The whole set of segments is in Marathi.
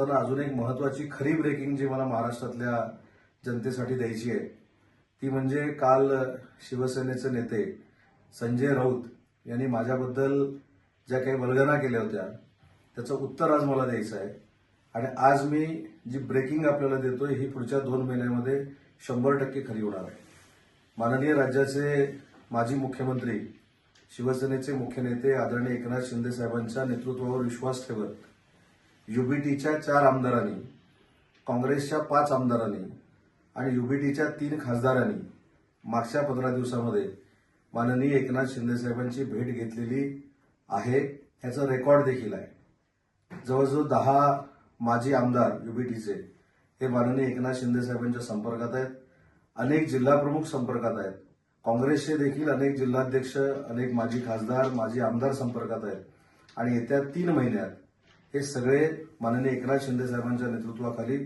तर अजून एक महत्वाची खरी ब्रेकिंग जी मला महाराष्ट्रातल्या जनतेसाठी द्यायची आहे ती म्हणजे काल शिवसेनेचे नेते संजय राऊत यांनी माझ्याबद्दल ज्या काही वल्गना केल्या होत्या त्याचं उत्तर आज मला द्यायचं आहे. आणि आज मी जी ब्रेकिंग आपल्याला देतोय ही पुढच्या दोन महिन्यामध्ये शंभर टक्के खरी होणार आहे. माननीय राज्याचे माजी मुख्यमंत्री शिवसेनेचे मुख्य नेते आदरणीय एकनाथ शिंदे साहेबांच्या नेतृत्वावर विश्वास ठेवत युबीटीच्या चार आमदारांनी काँग्रेसच्या पाच आमदारांनी आणि युबीटीच्या तीन खासदारांनी मागच्या पंधरा दिवसामध्ये माननीय एकनाथ शिंदे साहेबांची भेट घेतलेली आहे. ह्याचं रेकॉर्ड देखील आहे. जवळजवळ दहा माजी आमदार युबीटीचे हे माननीय एकनाथ शिंदे साहेबांच्या संपर्कात आहेत. अनेक जिल्हाप्रमुख संपर्कात आहेत. काँग्रेसचे देखील अनेक जिल्हाध्यक्ष अनेक माजी खासदार माजी आमदार संपर्कात आहेत. आणि येत्या तीन महिन्यात हे सगळे माननीय एकनाथ शिंदे साहेबांच्या नेतृत्वाखाली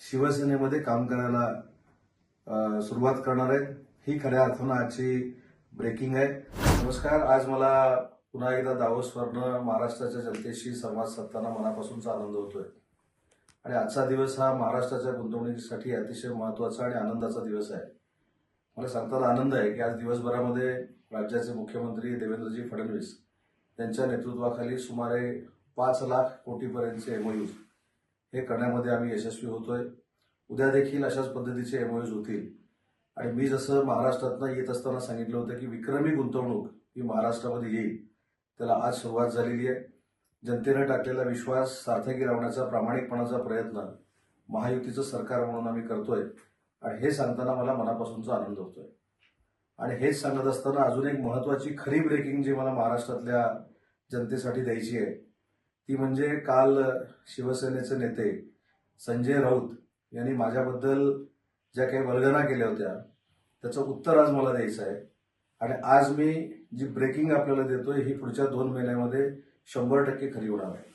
शिवसेनेमध्ये काम करायला सुरुवात करणार आहेत. ही खऱ्या अर्थानं आजची ब्रेकिंग आहे. नमस्कार. आज मला पुन्हा एकदा दावोसवरनं महाराष्ट्राच्या जनतेशी संवाद साधताना मनापासूनचा आनंद होतोय. आणि आजचा दिवस हा महाराष्ट्राच्या गुंतवणुकीसाठी अतिशय महत्त्वाचा आणि आनंदाचा दिवस आहे. मला सांगताना आनंद आहे की आज दिवसभरामध्ये राज्याचे मुख्यमंत्री देवेंद्रजी फडणवीस यांच्या नेतृत्वाखाली सुमारे पाच लाख कोटीपर्यंतचे एमओयूज हे करण्यामध्ये आम्ही यशस्वी होतोय. उद्या देखील अशाच पद्धतीचे एमओयूज होतील. आणि मी जसं महाराष्ट्रातनं येत असताना सांगितलं होतं की विक्रमी गुंतवणूक ही महाराष्ट्रामध्ये येईल. त्याला आज सुरुवात झालेली आहे. जनतेनं टाकलेला विश्वास सार्थकी लावण्याचा प्रामाणिकपणाचा प्रयत्न महायुतीचं सरकार म्हणून आम्ही करतोय. आणि हे सांगताना मला मनापासूनचा आनंद होतोय. आणि हेच सांगत असताना अजून एक महत्वाची खरी ब्रेकिंग जी मला महाराष्ट्रातल्या जनतेसाठी द्यायची आहे ती म्हणजे काल शिवसेनेचे नेते संजय राऊत यांनी माझ्याबद्दल ज्या काही वल्गना केल्या होत्या त्याचं उत्तर आज मला द्यायचं आहे. आणि आज मी जी ब्रेकिंग आपल्याला देतोय ही पुढच्या दोन महिन्यामध्ये शंभर टक्के खरी होणार आहे.